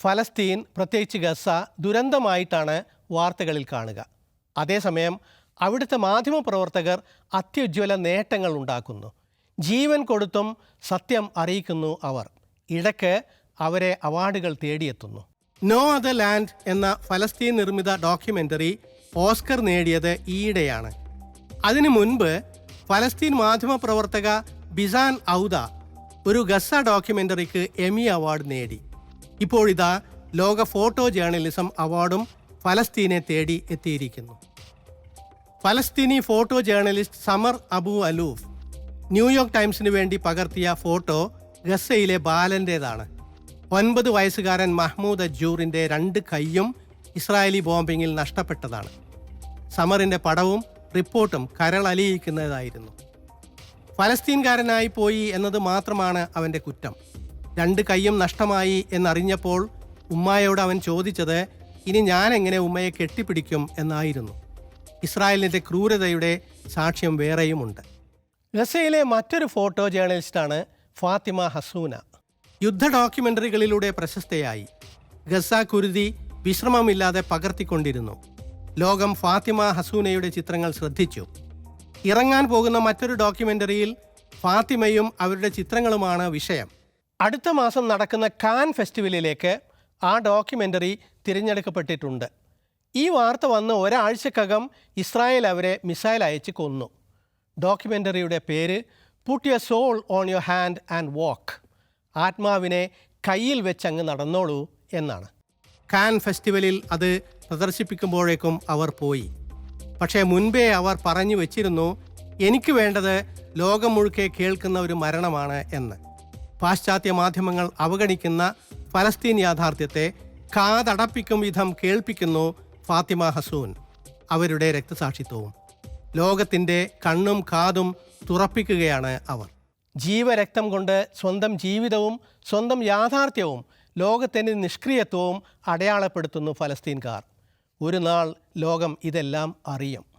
ഫലസ്തീൻ പ്രത്യേകിച്ച് ഗസ ദുരന്തമായിട്ടാണ് വാർത്തകളിൽ കാണുക. അതേസമയം അവിടുത്തെ മാധ്യമപ്രവർത്തകർ അത്യുജ്വല നേട്ടങ്ങൾ ഉണ്ടാക്കുന്നു. ജീവൻ കൊടുത്തും സത്യം അറിയിക്കുന്നു അവർ. ഇടയ്ക്ക് അവരെ അവാർഡുകൾ തേടിയെത്തുന്നു. നോ അതർ ലാൻഡ് എന്ന ഫലസ്തീൻ നിർമ്മിത ഡോക്യുമെന്ററി ഓസ്കർ നേടിയത് ഈയിടെയാണ്. അതിനു മുൻപ് ഫലസ്തീൻ മാധ്യമപ്രവർത്തക ബിസാൻ ഔദ ഒരു ഗസ ഡോക്യുമെന്ററിക്ക് എമി അവാർഡ് നേടി. ഇപ്പോഴിതാ ലോക ഫോട്ടോ ജേർണലിസം അവാർഡും ഫലസ്തീനെ തേടി എത്തിയിരിക്കുന്നു. ഫലസ്തീനി photo journalist Samar Abu Alouf New York ടൈംസിന് വേണ്ടി പകർത്തിയ ഫോട്ടോ ഗസയിലെ ബാലന്റേതാണ് ഒൻപത് വയസ്സുകാരൻ മഹ്മൂദ് അജൂറിന്റെ രണ്ട് കൈയും ഇസ്രായേലി ബോംബിങ്ങിൽ നഷ്ടപ്പെട്ടതാണ്. സമറിന്റെ പടവും റിപ്പോർട്ടും കരളലിയിക്കുന്നതായിരുന്നു ഫലസ്തീൻകാരനായി പോയി എന്നത് മാത്രമാണ് അവന്റെ കുറ്റം. രണ്ട് കൈയും നഷ്ടമായി എന്നറിഞ്ഞപ്പോൾ ഉമ്മായോട് അവൻ ചോദിച്ചത് ഇനി ഞാൻ എങ്ങനെ ഉമ്മയെ കെട്ടിപ്പിടിക്കും? എന്നായിരുന്നു. ഇസ്രായേലിന്റെ ക്രൂരതയുടെ സാക്ഷ്യം വേറെയുമുണ്ട്. ഗസയിലെ മറ്റൊരു ഫോട്ടോ ജേർണലിസ്റ്റാണ് ഫാത്തിമ ഹസൂന. യുദ്ധ ഡോക്യുമെന്ററികളിലൂടെ പ്രശസ്തയായി. ഗസ കുരുതി വിശ്രമമില്ലാതെ പകർത്തിക്കൊണ്ടിരുന്നു. ലോകം ഫാത്തിമ ഹസൂനയുടെ ചിത്രങ്ങൾ ശ്രദ്ധിച്ചു. ഇറങ്ങാൻ പോകുന്ന മറ്റൊരു ഡോക്യുമെന്ററിയിൽ ഫാത്തിമയും അവരുടെ ചിത്രങ്ങളുമാണ് വിഷയം. അടുത്ത മാസം നടക്കുന്ന കാൻ ഫെസ്റ്റിവലിലേക്ക് ആ ഡോക്യുമെന്ററി തിരഞ്ഞെടുക്കപ്പെട്ടിട്ടുണ്ട്. ഈ വാർത്ത വന്ന് ഒരാഴ്ചക്കകം ഇസ്രായേൽ അവരെ മിസൈൽ അയച്ച് കൊന്നു. ഡോക്യുമെന്ററിയുടെ പേര് put soul on your hand and walk ആത്മാവിനെ കയ്യിൽ വെച്ച് അങ്ങ് നടന്നോളൂ എന്നാണ്. കാൻ ഫെസ്റ്റിവലിൽ അത് പ്രദർശിപ്പിക്കുമ്പോഴേക്കും അവർ പോയി. പക്ഷേ മുൻപേ അവർ പറഞ്ഞു വെച്ചിരുന്നു എനിക്ക് വേണ്ടത് ലോകം മുഴുക്കെ കേൾക്കുന്ന ഒരു മരണമാണ് എന്ന്. പാശ്ചാത്യ മാധ്യമങ്ങൾ അവഗണിക്കുന്ന ഫലസ്തീൻ യാഥാർത്ഥ്യത്തെ കാതടപ്പിക്കും വിധം കേൾപ്പിക്കുന്നു ഫാത്തിമ ഹസൂൻ. അവരുടെ രക്തസാക്ഷിത്വവും ലോകത്തിന്റെ കണ്ണും കാതും തുറപ്പിക്കുകയാണ് അവർ. ജീവരക്തം കൊണ്ട് സ്വന്തം ജീവിതവും സ്വന്തം യാഥാർത്ഥ്യവും ലോകത്തിന്റെ നിഷ്ക്രിയത്വവും അടയാളപ്പെടുത്തുന്നു ഫലസ്തീൻകാർ. ഒരു നാൾ ലോകം ഇതെല്ലാം അറിയും.